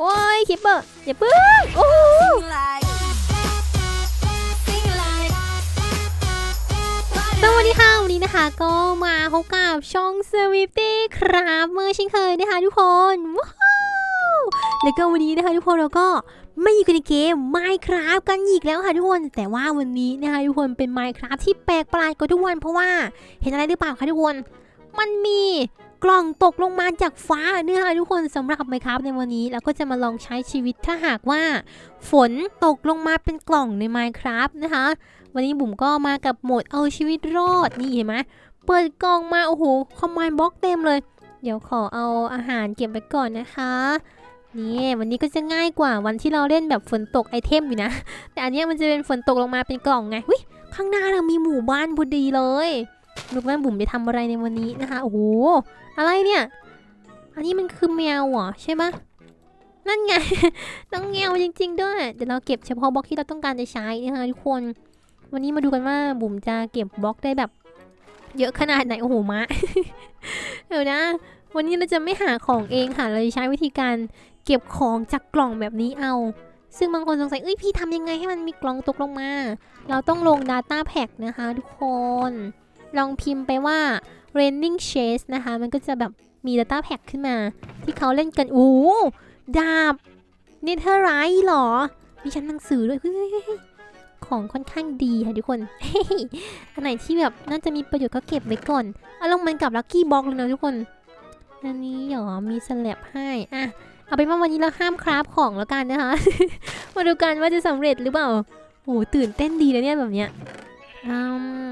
โอ้ยคิปเปอร์อย่าเพิ่งโอ้โห like, sing like, สวัสดีค่ะ วันนี้นะคะก็มาพบกับช่อง s w i f t y ครับเมื่อเช่นเคยนะคะทุกคนว้าวแล้วก็วันนี้นะคะทุกคนเราก็ไม่อยู่กันในเกม Minecraft กันอีกแล้วค่ะทุกคน แต่ว่าวันนี้นะคะทุกคนเป็น Minecraft ที่แปลกประหลาดกว่าทุกวันเพราะว่าเห็นอะไรหรือเปล่าคะทุกคน มันมี กล่องตกลงมาจากฟ้าเนี่ยค่ะทุกคนสำหรับ Minecraft ในวันนี้เราก็จะมาลองใช้ชีวิตถ้าหากว่า ฝนตกลงมาเป็นกล่องใน Minecraft นะคะ วันนี้บุ๋มก็มากับโหมดเอาชีวิตรอดนี่เห็นไหมเปิดกล่องมาโอ้โหคอมมานด์บล็อกเต็มเลย เดี๋ยวขอเอาอาหารเก็บไปก่อนนะคะนี่วันนี้ก็จะง่ายกว่าวันที่เราเล่นแบบฝนตกไอเทมอยู่นะ แต่อันนี้มันจะเป็นฝนตกลงมาเป็นกล่องไงวิข้างหน้าเรามีหมู่บ้านพอดีเลย ลูกแม่บุ๋มจะทำอะไรในวันนี้นะคะ โอ้โห อะไรเนี่ย อันนี้มันคือแมวเหรอใช่ไหมนั่นไง ต้องแมวจริง ๆ ด้วย เดี๋ยวเราเก็บเฉพาะบล็อกที่เราต้องการจะใช้นะคะทุกคน วันนี้มาดูกันว่าบุ๋มจะเก็บบล็อกได้แบบ เยอะขนาดไหน โอ้โหมะเดี๋ยวนะ วันนี้เราจะไม่หาของเองค่ะ เราจะใช้วิธีการเก็บของจากกล่องแบบนี้เอา ซึ่งบางคนสงสัย เอ้ยพี่ทำยังไงให้มันมีกล่องตกลงมา เราต้องลง Data Pack นะคะ ทุกคน ลองพิมพ์ไปว่า raining chase นะคะ มันก็จะแบบมี Data Pack ขึ้นมา ที่เขาเล่นกัน โอ้โหดาบ Netherite เหรอ มีชั้นหนังสือด้วยของค่อนข้างดีค่ะทุกคน อันไหนที่แบบน่าจะมีประโยชน์ก็เก็บไว้ก่อน เอาลงมันกับลัคกี้บ็อกเลยนะทุกคน อันนี้หรอ มีสแลบให้ อะ เอาเป็นว่าวันนี้เราห้ามคราฟของแล้วกันนะคะ มาดูกันว่าจะสำเร็จหรือเปล่าโอ้โหตื่นเต้นดีนะเนี่ยแบบเนี้ยอืม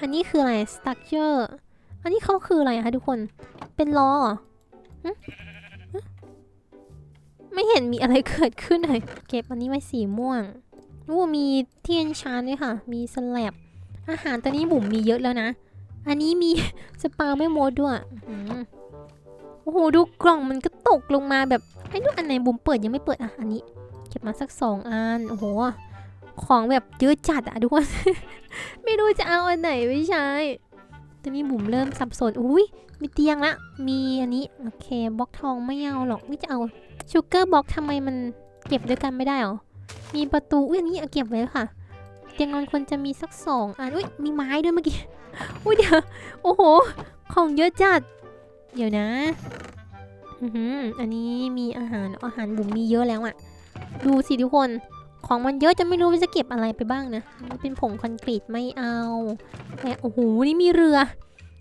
อันนี้คืออะไร structure อันนี้เขาคืออะไรคะทุกคน เป็นล้อไม่เห็นมีอะไรเกิดขึ้นเลย เก็บอันนี้ไว้สีม่วงโอ้มีเทียนชานด้วยค่ะ มีสแลบอาหารตอนนี้บุ๋มมีเยอะแล้วนะ อันนี้มีสปาไม่มดด้วยโอ้โห ดูกล่องมันก็ตกลงมาแบบไอ้ดูอันไหนบุ๋มเปิดยังไม่เปิดอะ อันนี้ เก็บมาสักสองอัน โอ้โห ของแบบเยอะจัดอะทุกคน ไม่รู้จะเอาอันไหนไม่ใช้ ตอนนี้บุ๋มเริ่มสับสน อุ้ยมีเตียงละ มีอันนี้ โอเคบล็อกทองไม่เอาหรอกไม่จะเอาชูเกอร์บล็อกทำไมมันเก็บด้วยกันไม่ได้หรอ มีประตู อุ้ยอันนี้เอาเก็บไว้ค่ะ เตียงนอนควรจะมีสักสองอันอุ้ยมีไม้ด้วยเมื่อกี้ อุ้ยเดี๋ยว โอ้โห ของเยอะจัด เดี๋ยวนะอืออันนี้มีอาหารอาหารบุ๋มมีเยอะแล้วอะดูสิทุกคน ของมันเยอะจะไม่รู้ว่าจะเก็บอะไรไปบ้างนะ เป็นผงคอนกรีตไม่เอา แต่โอ้โห นี่มีเรือ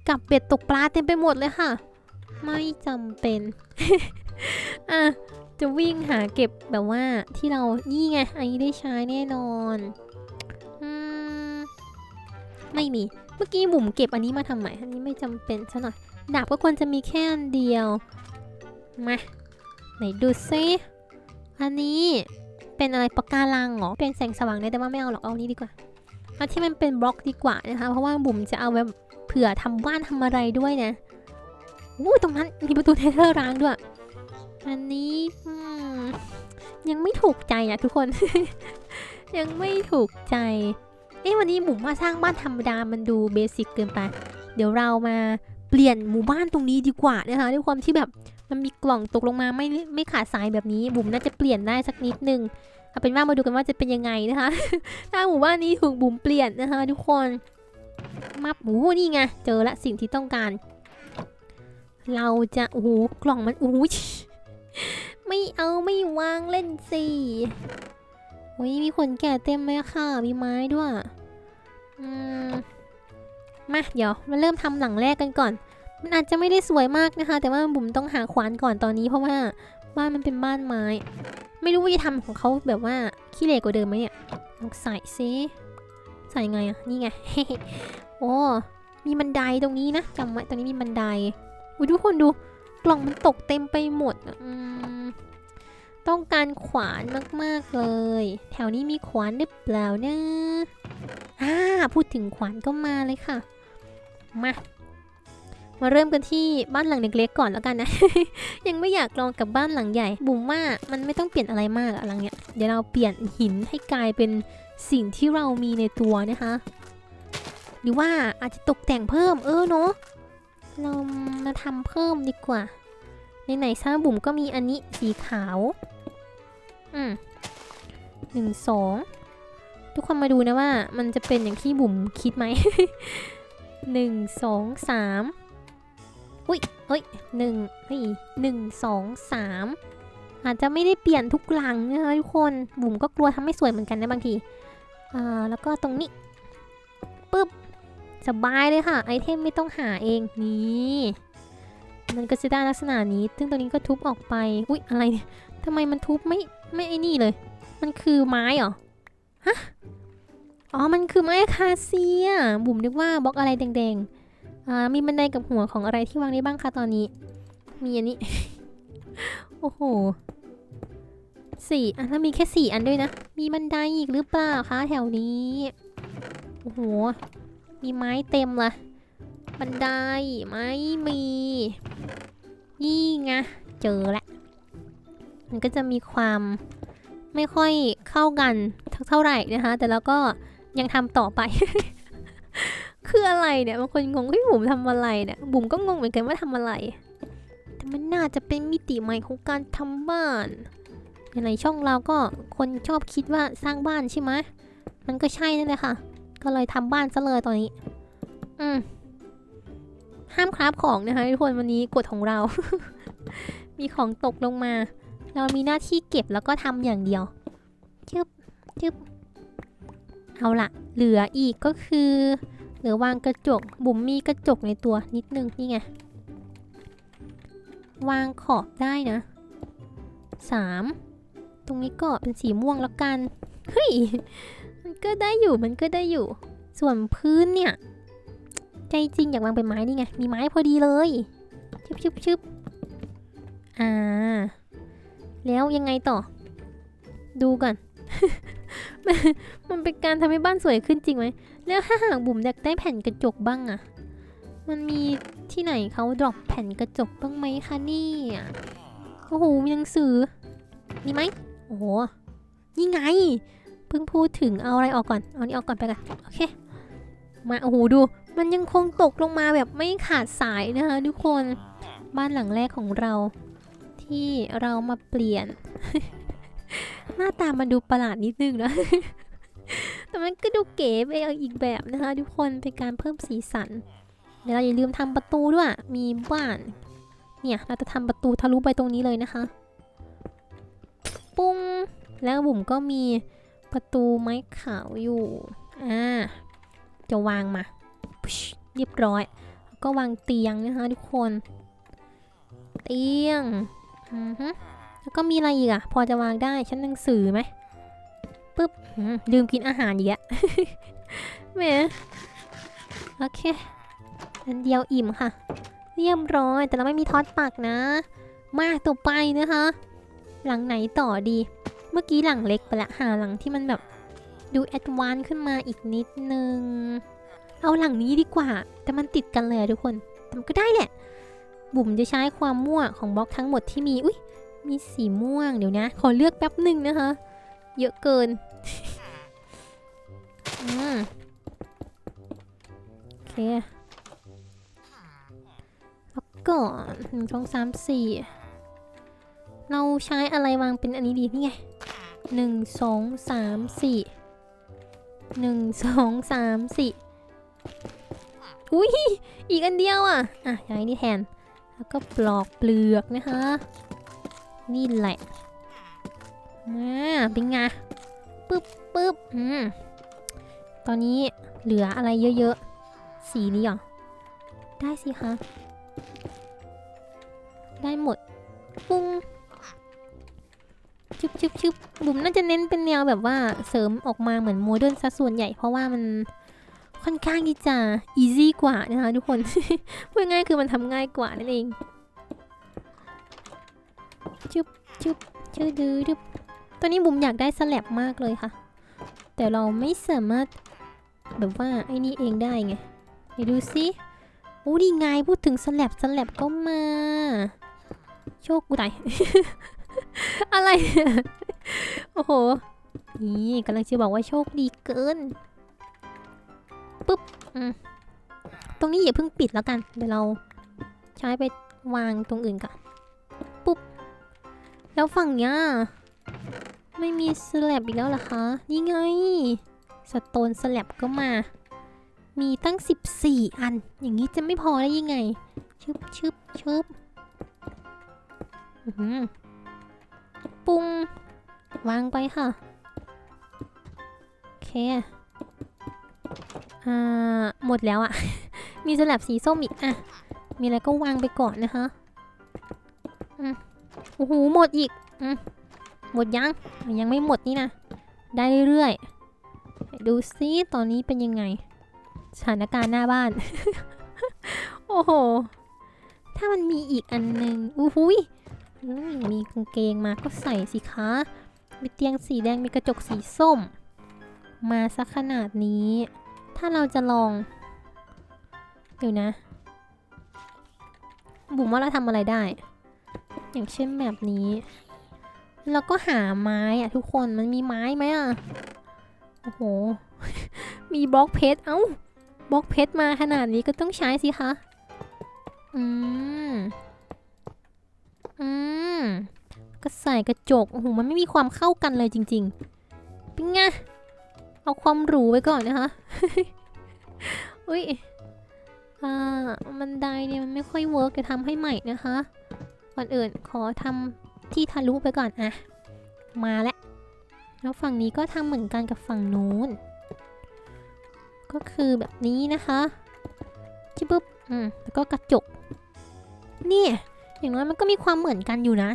กับเป็ดตกปลาเต็มไปหมดเลยค่ะ ไม่จำเป็น อะ จะวิ่งหาเก็บแบบว่าที่เรา นี่ไง อันนี้ได้ใช้แน่นอนอืมไม่มี เมื่อกี้บุ๋มเก็บอันนี้มาทำไม อันนี้ไม่จำเป็นซะหน่อย ดาบก็ควรจะมีแค่อันเดียว มา ไหนดูซิอันนี้ เป็นอะไรปะการังเหรอเป็นแสงสว่างได้แต่ว่าไม่เอาหรอกเอานี้ดีกว่าเอาที่มันเป็นบล็อกดีกว่านะคะเพราะว่าบุ๋มจะเอาแบบเผื่อทำบ้านทำอะไรด้วยนะอู้ตรงนั้นมีประตูเทเทอร์ร้างด้วย อันนี้ยังไม่ถูกใจอะทุกคน ยังไม่ถูกใจ เอ๊ะวันนี้หมู่บ้านสร้างบ้านธรรมดามันดูเบสิกเกินไป เดี๋ยวเรามาเปลี่ยนหมู่บ้านตรงนี้ดีกว่านะคะด้วยความที่แบบ มันมีกล่องตกลงมาไม่ไม่ขาดสายแบบนี้ บุ๋มน่าจะเปลี่ยนได้สักนิดนึงเอาเป็นว่ามาดูกันว่าจะเป็นยังไงนะคะ ถ้าหมู่บ้านนี้ถูกบุ๋มเปลี่ยนนะคะ ทุกคนมับหมูนี่ไงเจอละสิ่งที่ต้องการ เราจะโอ้โหกล่องมันโอ้โหไม่เอาไม่วางเล่นสิโอ้ยมีขนแก่เต็มเลยค่ะ มีไม้ด้วย อืม มา เดี๋ยว มาเริ่มทำหลังแรกกันก่อน มันอาจจะไม่ได้สวยมากนะคะ แต่ว่าบุ๋มต้องหาขวานก่อนตอนนี้เพราะว่าบ้านมันเป็นบ้านไม้ ไม่รู้ว่าจะทำของเขาแบบว่าขี้เหร่กว่าเดิมไหมเนี่ยลองใส่ซิใส่ไงอะนี่ไงโอ้มีบันไดตรงนี้นะจำไว้ตรงนี้มีบันไดอุ้ยทุกคนดูกล่องมันตกเต็มไปหมดอะอืมต้องการขวานมากๆเลย แถวนี้มีขวานหรือเปล่านะอ่าพูดถึงขวานก็มาเลยค่ะ มา มาเริ่มกันที่บ้านหลังเล็กๆก่อนแล้วกันนะ ยังไม่อยากลองกับบ้านหลังใหญ่ บุ๋มว่ามันไม่ต้องเปลี่ยนอะไรมากอะหลังเนี้ยเดี๋ยวเราเปลี่ยนหินให้กลายเป็นสิ่งที่เรามีในตัวนะคะ หรือว่าอาจจะตกแต่งเพิ่มเออเนาะเรามาทำเพิ่มดีกว่าในไหนซ่าบุ๋มก็มีอันนี้สีขาว อืมหนึ่งสองทุกคนมาดูนะว่ามันจะเป็นอย่างที่บุ๋มคิดไหมหนึ่งสองสาม อุ้ยเอ้ยหนึ่งเฮ้ยหนึ่งสองสามอาจจะไม่ได้เปลี่ยนทุกหลังนะคะทุกคน บุ๋มก็กลัวทำไม่สวยเหมือนกันนะบางที อ่า แล้วก็ตรงนี้ปึ๊บ สบายเลยค่ะ ไอเทมไม่ต้องหาเอง นี่ มันก็จะได้ลักษณะนี้ ซึ่งตัวนี้ก็ทุบออกไป อุ้ยอะไรเนี่ยทำไมมันทุบไม่ไม่ไอ้นี่เลย มันคือไม้เหรอ ฮะ อ๋อ มันคือไม้คาเซีย บุ๋มนึกว่าบล็อกอะไรแดงๆ อ่ามีบันไดกับหัวของอะไรที่วางได้บ้างคะตอนนี้ มีอันนี้ โอ้โหสี่อะแล้วมีแค่สี่อันด้วยนะ มีบันไดอีกหรือเปล่าคะแถวนี้ โอ้โห มีไม้เต็มลยบันไดไม่มี นี่ไงเจอละ มันก็จะมีความไม่ค่อยเข้ากันเท่าไหร่นะคะ แต่แล้วก็ยังทำต่อไป คืออะไรเนี่ยบางคนงงเฮ้ยบุ๋มทำอะไรเนี่ยบุ๋มก็งงเหมือนกันว่าทำอะไร แต่มันน่าจะเป็นมิติใหม่ของการทำบ้านในช่องเราก็คนชอบคิดว่าสร้างบ้านใช่ไหมมันก็ใช่นั่นแหละค่ะ ก็เลยทำบ้านซะเลยตอนนี้ อืมห้ามคราฟของนะคะทุกคนวันนี้กฎของเรา มีของตกลงมา เรามีหน้าที่เก็บแล้วก็ทำอย่างเดียวจึ๊บจึ๊บเอาละเหลืออีกก็คือ หรือวางกระจก บุ๋มมีกระจกในตัวนิดนึงนี่ไง วางขอบได้นะสามตรงนี้ก็เป็นสีม่วงแล้วกัน เฮ้ย มันก็ได้อยู่ มันก็ได้อยู่ ส่วนพื้นเนี่ย ใจจริงอยากวางเป็นไม้นี่ไง มีไม้พอดีเลย ชึบชึบชึบอ่า แล้วยังไงต่อ ดูก่อน มันเป็นการทำให้บ้านสวยขึ้นจริงไหม แล้วถ้าหากบุ๋มอยากได้แผ่นกระจกบ้างอะมันมีที่ไหนเขาดรอปแผ่นกระจกบ้างไหมคะนี่โอ้โหมีหนังสือมีไหมโอ้โหนี่ไง เพิ่งพูดถึงเอาอะไรออกก่อน เอานี้ออกก่อนไปกันโอเค มาโอ้โหดู มันยังคงตกลงมาแบบไม่ขาดสายนะคะทุกคนบ้านหลังแรกของเรา ที่เรามาเปลี่ยน หน้าตามันดูประหลาดนิดนึงนะ แต่มันก็ดูเก๋ไปอีกแบบนะคะทุกคนเป็นการเพิ่มสีสันเดี๋ยวเราอย่าลืมทำประตูด้วยมีบ้าน เนี่ยเราจะทำประตูทะลุไปตรงนี้เลยนะคะ ปุ้งแล้วบุ๋มก็มีประตูไม้ขาวอยู่อ่าจะวางมาเรียบร้อย ก็วางเตียงนะคะทุกคน เตียงอือฮึแล้วก็มีอะไรอีกอะพอจะวางได้ชั้นหนังสือไหม ปึ๊บอืมลืมกินอาหารอีกอะแหมโอเค อันเดียวอิ่มค่ะ เรียบร้อย แต่เราไม่มีทอดปักนะ มาต่อไปนะคะ หลังไหนต่อดี เมื่อกี้หลังเล็กไปละ หาหลังที่มันแบบดูแอดวานซ์ขึ้นมาอีกนิดนึง เอาหลังนี้ดีกว่า แต่มันติดกันเลยอะทุกคนแต่มันก็ได้แหละ บุ๋มจะใช้ความมั่วของบล็อกทั้งหมดที่มี อุ้ยมีสีม่วงเดี๋ยวนะ ขอเลือกแป๊บหนึ่งนะคะ เยอะเกิน อืมโอเคแล้วก็หนึ่งสองสามสี่เราใช้อะไรวางเป็นอันนี้ดีนี่ไงหนึ่งสองสามสี่หนึ่งสองสามสี่อุ้ยอีกอันเดียวอะ อะอย่างนี้แทน แล้วก็ปลอกเปลือกนะคะ นี่แหละ มา เป็นไง ปึ๊บปึ๊บอืมตอนนี้เหลืออะไรเยอะๆ สีนี้เหรอ ได้สิคะ ได้หมด ปุ้งชึบชึบชึบบุ๋มน่าจะเน้นเป็นแนวแบบว่าเสริมออกมาเหมือนโมเดิร์นซะส่วนใหญ่ เพราะว่ามันค่อนข้างที่จะอีซี่กว่านะคะทุกคน พูดง่ายคือมันทำง่ายกว่านั่นเองชุบชุบชื่อดื้อดึบ ตอนนี้บุ๋มอยากได้สแลบมากเลยค่ะ แต่เราไม่สามารถแบบว่าไอ้นี่เองได้ไงไหนดูสิโอ้ดีไงพูดถึงสแลบสแลบก็มา โชคกูไตอะไร โอ้โห นี่กำลังจะบอกว่าโชคดีเกิน ปุ๊บตรงนี้อย่าเพิ่งปิดแล้วกัน เดี๋ยวเราใช้ไปวางตรงอื่นก่อน ปุ๊บ แล้วฝั่งเนี้ย ไม่มีสแลบอีกแล้วเหรอคะ นี่ไง สโตนสแลบก็มา มีตั้ง 14 อัน อย่างนี้จะไม่พอได้ยังไง ชึบชึบชึบปุ้งวางไปค่ะ โอเค อ่า หมดแล้วอะ มีสลับสีส้มอีกอะ มีอะไรก็วางไปก่อนนะคะ อืมโอ้โห หมดอีก อืม หมดยัง ยังไม่หมดนี่นะ ได้เรื่อยๆดูซิตอนนี้เป็นยังไง สถานการณ์หน้าบ้าน โอ้โห ถ้ามันมีอีกอันหนึ่งอู้หุยมมีกางเกงมาก็ใส่สิคะ มีเตียงสีแดงมีกระจกสีส้ม มาสักขนาดนี้ ถ้าเราจะลองเดี๋ยวนะ บุ๋มว่าเราทำอะไรได้ อย่างเช่นแบบนี้ แล้วก็หาไม้อะทุกคนมันมีไม้ไหมอะโอ้โห มีบล็อกเพชรเอ้าบล็อกเพชรมาขนาดนี้ก็ต้องใช้สิคะ อืม อืม ก็ใส่กระจก โอ้โห มันไม่มีความเข้ากันเลยจริงๆเป็นไง เอาความหรูไว้ก่อนนะคะ อุ้ย อ่าบันไดเนี่ยมันไม่ค่อยเวิร์กจะทำให้ใหม่นะคะ ก่อนอื่นขอทำ ที่ทะลุไปก่อนอะมาแล้วแล้วฝั่งนี้ก็ทำเหมือนกันกับฝั่งนู้น ก็คือแบบนี้นะคะชิบปึ๊บอืมแล้วก็กระจกเนี่ยอย่างน้อยมันก็มีความเหมือนกันอยู่นะ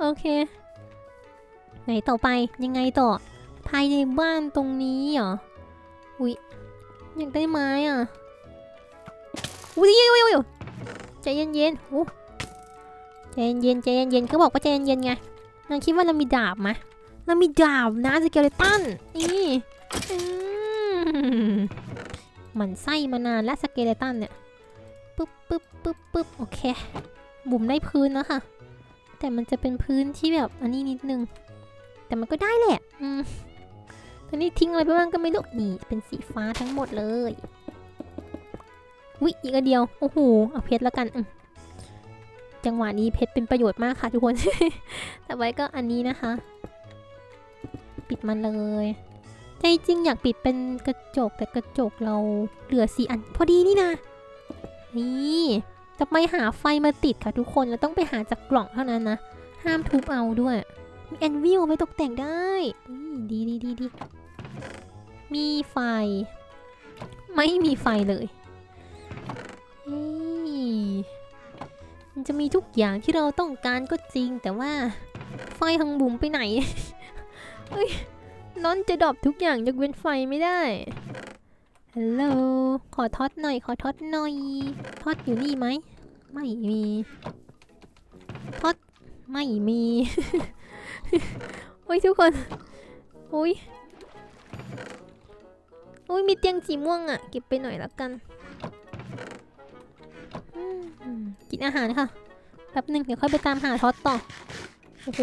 โอเค ไหนต่อไปยังไงต่อ ภายในบ้านตรงนี้เหรอ อุ๊ยอยากได้ไม้อะ อุ้ยอุ้ยอุ้ยใจเย็นๆโอ้ ใจเย็นๆใจเย็นเขาบอกว่าใจเย็นไงนางคิดว่าเรามีดาบไหมเรามีดาบนะสเกเลตันนี่มหมันไส้มานานแล้วสเกเลตันเนี่ยปึ๊บปึ๊บปึ๊บปึ๊บโอเค บุ๋มได้พื้นแล้วค่ะ แต่มันจะเป็นพื้นที่แบบอันนี้นิดนึง แต่มันก็ได้แหละอืมตอนนี้ทิ้งอะไรไปบ้างก็ไม่รู้นี่เป็นสีฟ้าทั้งหมดเลยวิอีกอเดียว โอ้โห เอาเพชรแล้วกันอืม จังหวะนี้เพชรเป็นประโยชน์มากค่ะทุกคน แต่ไว้ก็อันนี้นะคะ ปิดมันเลยใจจริงอยากปิดเป็นกระจกแต่กระจกเราเหลือสี่อันพอดีนี่นะ นี่จะไปหาไฟมาติดค่ะทุกคนเราต้องไปหาจากกล่องเท่านั้นนะ ห้ามทุบเอาด้วย มีแอนวิลไว้ตกแต่งได้ดีดีดีดีมีไฟ ไม่มีไฟเลยเฮ้ยมัน จะมีทุกอย่างที่เราต้องการก็จริง แต่ว่าไฟของบุ๋มไปไหนเฮ้ยนอนจะดรอปทุกอย่างยกเว้นไฟไม่ได้ฮัลโหลขอทอดหน่อย ขอทอดหน่อยทอดอยู่นี่ไหม ไม่มีทอดไม่มีโอ้ยทุกคนโอ้ยโอ้ยมีเตียงสีม่วงอะ่ะ เก็บไปหน่อยแล้วกัน กินอาหารค่ะแป๊บหนึ่งเดี๋ยวค่อยไปตามหาท็อตต่อ โอ้โห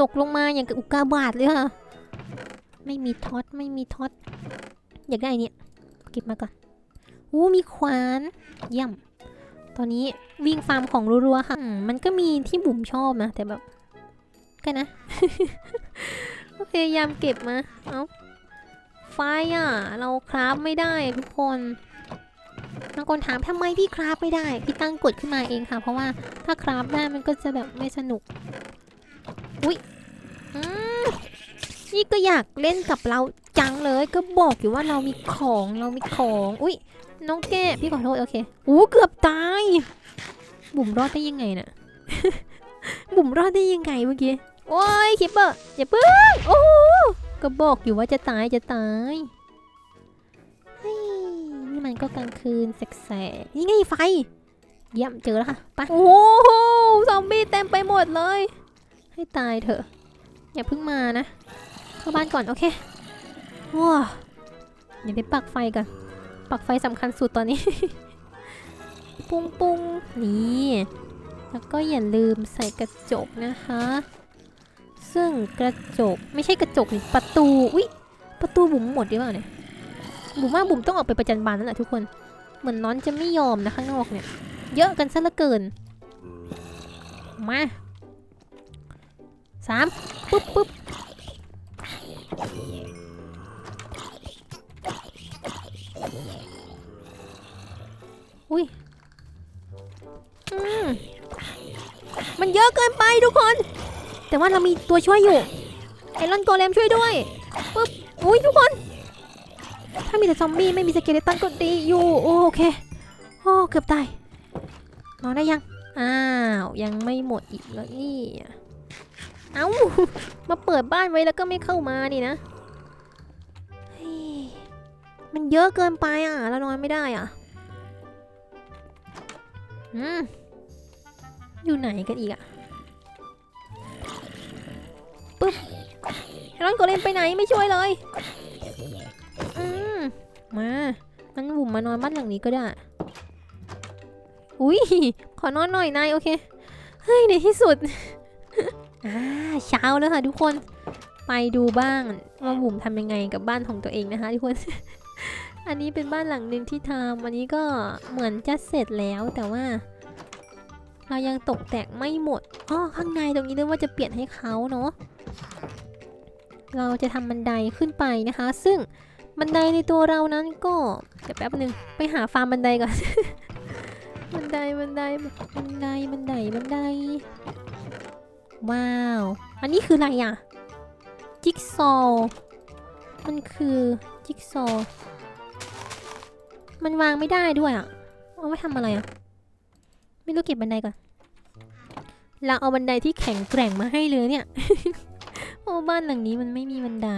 ตกลงมาอย่างกับอุกาบาตเลยค่ะ ไม่มีท็อตไม่มีท็อต อยากได้อันเนี่ยเก็บมาก่อนอู้มีขวานเยี่ยม ตอนนี้วิ่งฟาร์มของรัวๆค่ะ มันก็มีที่บุ๋มชอบนะ แต่แบบกันะก็พยายามเก็บมา เอาไฟอะ เราคราฟไม่ได้ทุกคน คนถามทำไมพี่คราฟไม่ได้ พี่ตั้งกฎขึ้นมาเองค่ะ เพราะว่าถ้าคราฟได้มันก็จะแบบไม่สนุก อุ้ยนี่ก็อยากเล่นกับเราจังเลย ก็บอกอยู่ว่าเรามีของเรามีของ อุ้ยน้องแก้พี่ขอโทษโอเคอู้เกือบตาย บุ๋มรอดได้ยังไงน่ะ บุ๋มรอดได้ยังไงเมื่อกี้ โอ้ยคิปเปอร์อย่าเพิ่งโอ้ก็บอกอยู่ว่าจะตายจะตายเฮ้ ก็กลางคืนแสกๆนี่ไงไฟ เยี่ยมเจอแล้วค่ะไปโอ้โหซอมบี้เต็มไปหมดเลย ให้ตายเถอะ อย่าเพิ่งมานะ เข้าบ้านก่อนโอเคว้าเดี๋ยวไปปักไฟก่อน ปักไฟสำคัญสุดตอนนี้ ปุ้งปุ้งนี่แล้วก็อย่าลืมใส่กระจกนะคะ ซึ่งกระจกไม่ใช่กระจกนี่ประตู อุ๊ย ประตูบุ๋มหมดหรือเปล่าเนี่ย บุ๋มว่าบุ๋มต้องออกไปประจันบานนั่นแหละทุกคน เหมือนน้อนจะไม่ยอมนะข้างนอกเนี่ย เยอะกันซะเหลือเกิน มาสามปุ๊บปุ๊บอุ้ยมมันเยอะเกินไปทุกคน แต่ว่าเรามีตัวช่วยอยู่ ไอรอนโกเลมช่วยด้วย ปุ๊บ อุ้ยทุกคน ถ้ามีแต่ซอมบี้ไม่มีสเกเลตันก็ดีอยู่โอเค โอ้เกือบตายนอนได้ยัง อ้าว ยังไม่หมดอีกแล้วนี่ เอ้า มาเปิดบ้านไว้แล้วก็ไม่เข้ามานี่นะ มันเยอะเกินไปอะแล้วนอนไม่ได้อะ อืม อยู่ไหนกันอีกอะปึ๊บไอรอนโกเลมไปไหนไม่ช่วยเลย มางั้นบุ๋มมานอนบ้านหลังนี้ก็ได้ อุ้ยขอนอนหน่อยนายโอเคเฮ้ยในที่สุดอ่าเช้าแล้วค่ะทุกคนไปดูบ้างว่าบุ๋มทำยังไงกับบ้านของตัวเองนะคะทุกคน อันนี้เป็นบ้านหลังหนึ่งที่ทำอันนี้ก็เหมือนจะเสร็จแล้วแต่ว่า เรายังตกแต่งไม่หมดอ๋อข้างในตรงนี้เรียกว่าจะเปลี่ยนให้เขาเนาะเราจะทำบันไดขึ้นไปนะคะ ซึ่ง บันไดในตัวเรานั้นก็เดี๋ยวแป๊บหนึ่งไปหาฟาร์มบันไดก่อน บันไดบันไดบันไดบันไดบันได ว้าว อันนี้คืออะไรอะ จิ๊กซอมันคือจิ๊กซอมันวางไม่ได้ด้วยอะ เอาไว้ทำอะไรอะ ไม่รู้เก็บบันไดก่อน เราเอาบันไดที่แข็งแกร่งมาให้เลยเนี่ย โอ้บ้านหลังนี้มันไม่มีบันได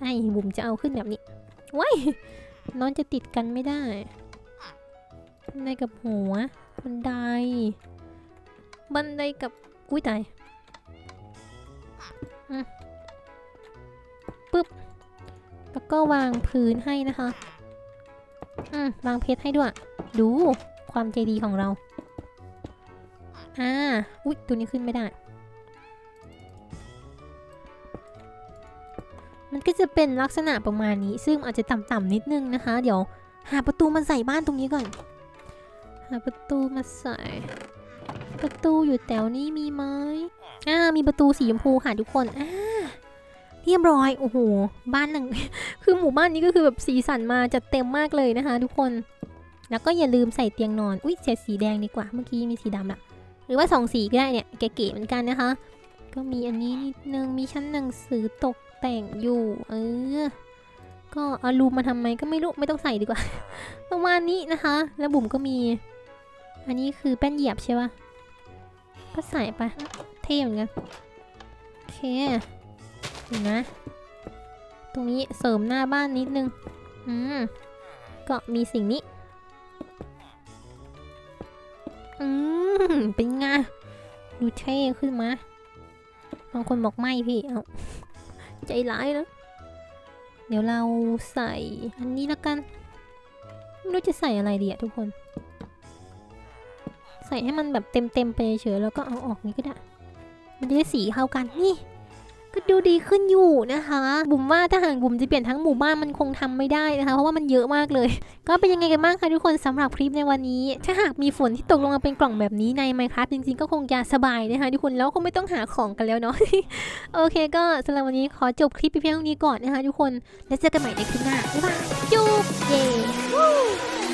ไอ้บุ๋มจะเอาขึ้นแบบนี้ว้ายนอนจะติดกันไม่ได้บันไดกับหัว บันได บันไดกับ อุ้ยตายปึ๊บ แล้วก็วางพื้นให้นะคะ อืม วางเพชรให้ด้วย ดูความใจดีของเรา อ่า อุ้ยตัวนี้ขึ้นไม่ได้ มันก็จะเป็นลักษณะประมาณนี้ ซึ่งอาจจะต่ำๆนิดนึงนะคะ เดี๋ยวหาประตูมาใส่บ้านตรงนี้ก่อน หาประตูมาใส่ ประตูอยู่แถวนี้มีไหมอ่า มีประตูสีชมพูค่ะทุกคน อ่า เรียบร้อย โอ้โห บ้านหนึ่ง คือหมู่บ้านนี้ก็คือแบบสีสันมาจัดเต็มมากเลยนะคะ ทุกคน แล้วก็อย่าลืมใส่เตียงนอน อุ้ยเสียสีแดงดีกว่า เมื่อกี้มีสีดำละหรือว่าสองสีก็ได้เนี่ย เก๋ๆเหมือนกันนะคะ ก็มีอันนี้นิดนึง มีชั้นหนังสือตก แต่งอยู่ เออ ก็เอารูมมาทำไมก็ไม่รู้ไม่ต้องใส่ดีกว่า ประมาณนี้นะคะ แล้วบุ๋มก็มี อันนี้คือแป้นเหยียบใช่ปะก็ใส่ไปเท่เหมือนกันโอเคเห็นนะตรงนี้เสริมหน้าบ้านนิดนึง อืมก็มีสิ่งนี้ อืมเป็นไงดูเท่ขึ้นมาบางคนบอกไม่พี่ เอา ใจร้ายนะเดี๋ยวเราใส่อันนี้ละกัน ไม่รู้จะใส่อะไรดีอะทุกคน ใส่ให้มันแบบเต็มๆไปเฉยๆแล้วก็เอาออกนี้ก็ได้ มันจะได้สีเข้ากันนี่ ก็ดูดีขึ้นอยู่นะคะ บุ๋มว่าถ้าหากบุ๋มจะเปลี่ยนทั้งหมู่บ้านมันคงทำไม่ได้นะคะ เพราะว่ามันเยอะมากเลย ก็เป็นยังไงกันบ้างคะทุกคนสำหรับคลิปในวันนี้ ถ้าหากมีฝนที่ตกลงมาเป็นกล่องแบบนี้ใน Minecraft จริงๆ ก็คงจะสบายนะคะทุกคนแล้วคงไม่ต้องหาของกันแล้วเนาะโอเค ก็สำหรับวันนี้ขอจบคลิปเพียงเท่านี้ก่อนนะคะทุกคนแล้วเจอกันใหม่ในคลิปหน้าบ๊ายบายจุ๊บเย้